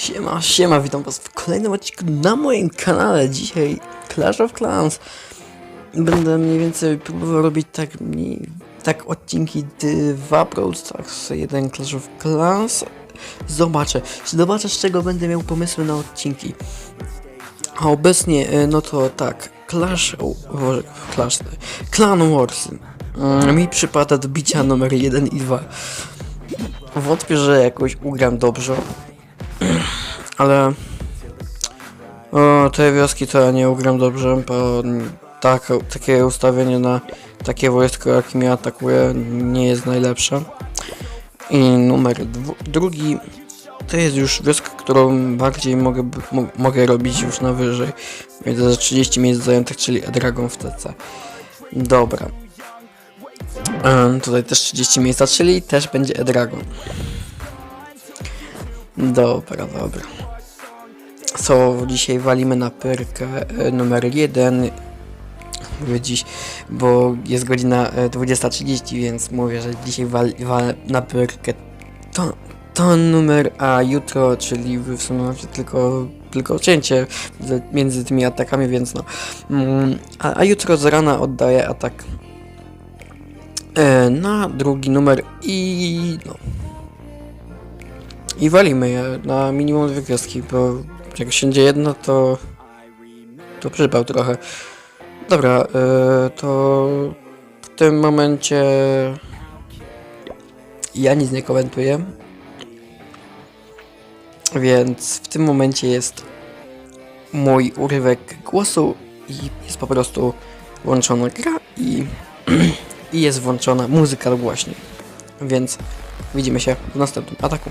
Siema, siema, witam was w kolejnym odcinku na moim kanale. Dzisiaj Clash of Clans. Będę mniej więcej próbował robić tak mniej, tak odcinki dwa Brawl Stars, jeden Clash of Clans. Zobaczę, zobaczę z czego będę miał pomysły na odcinki. A obecnie, e, no to tak, Clash, Boże, Clash, Clan Wars. Mm, Mi przypada do bicia numer 1 i 2. Wątpię, że jakoś ugram dobrze. Ale o, te wioski to ja nie ugram dobrze, bo tak, takie ustawienie na takie wojsko, jakie mnie atakuje, nie jest najlepsze. I numer drugi to jest już wioska, którą bardziej mogę, mogę robić już na wyżej. Więc za 30 miejsc zajętych, czyli Edragon w TC. Dobra. Tutaj też 30 miejsca, czyli też będzie Edragon. Dobra, dobra. Co dzisiaj walimy na pyrkę e, numer 1. Mówię dziś, bo jest godzina e, 20.30, więc mówię, że dzisiaj wal, walę na pyrkę to, to numer, a jutro, czyli w sumie macie tylko, tylko cięcie między tymi atakami, więc no. Mm, a, a jutro z rana oddaję atak e, na drugi numer i no. I walimy je na minimum dwie gwiazdki, bo jak siędzie jedno, to to przypał trochę. Dobra, e, to w tym momencie ja nic nie komentuję. Więc w tym momencie jest mój urywek głosu i jest po prostu włączona gra i, i jest włączona muzyka głośniej. Więc widzimy się w następnym ataku.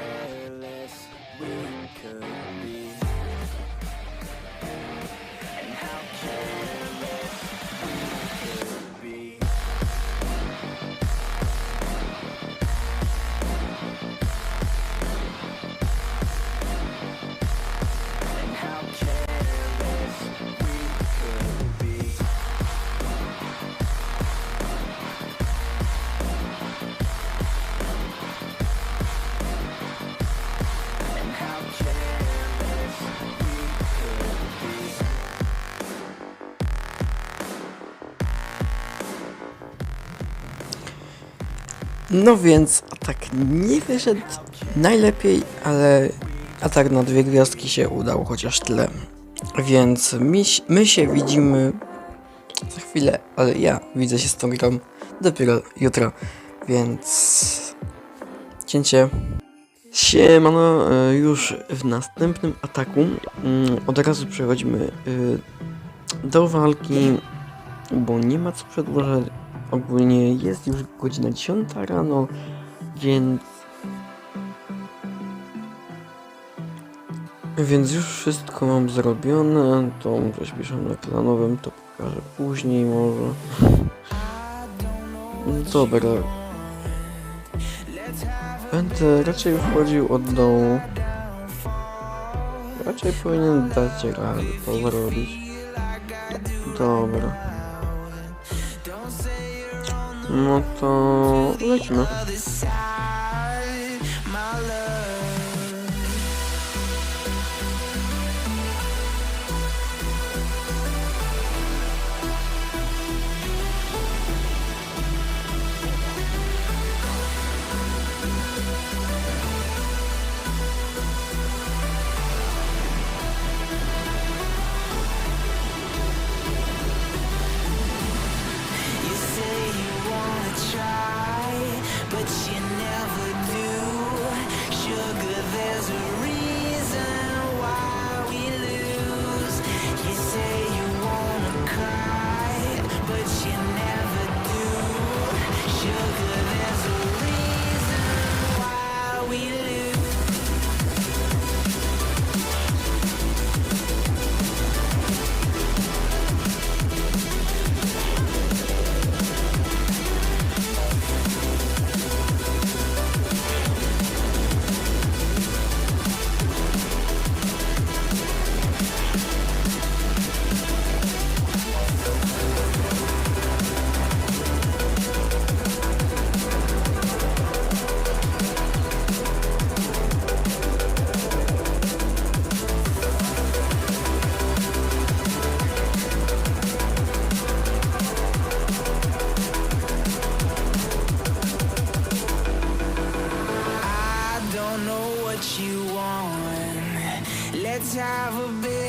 No więc atak nie wyszedł najlepiej, ale atak na dwie gwiazdki się udał chociaż tyle. Więc mi, my się widzimy za chwilę, ale ja widzę się z tą grą dopiero jutro, więc cięcie. Siemano, e, już w następnym ataku mm, od razu przechodzimy y, do walki, bo nie ma co przedłużać. Ogólnie jest już godzina 10 rano, więc więc już wszystko mam zrobione. To przyspieszam na planowym, to pokażę później może. Dobra. Będę raczej wchodził od dołu. Raczej powinien dać radę to zrobić. Dobra. No to lecimy. You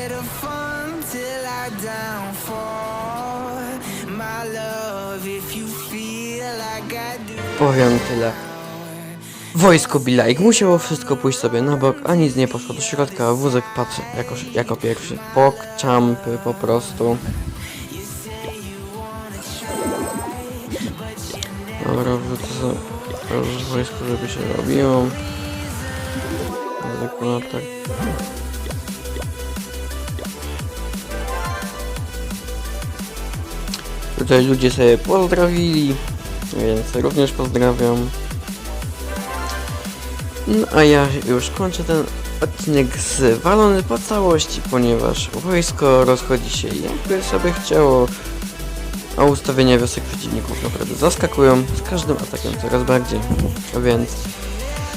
bit of fun till I downfall. My love, if you feel like I do. Powiem tyle. Wojsko Bilajk musiało wszystko pójść sobie na bok, a nic nie poszło do środka, a wózek patrzy jako, jako pierwszy. Pok, champy po prostu. Dobra, wrzucę wojsko, żeby się robiło. Zwykły atak. Tutaj ludzie sobie pozdrawili, więc również pozdrawiam. No a ja już kończę ten odcinek zwalony po całości, ponieważ wojsko rozchodzi się jakby sobie chciało, a ustawienia wiosek przeciwników naprawdę zaskakują z każdym atakiem coraz bardziej. Więc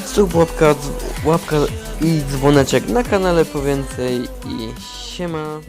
sub łapka, łapka i dzwoneczek na kanale po więcej i siema.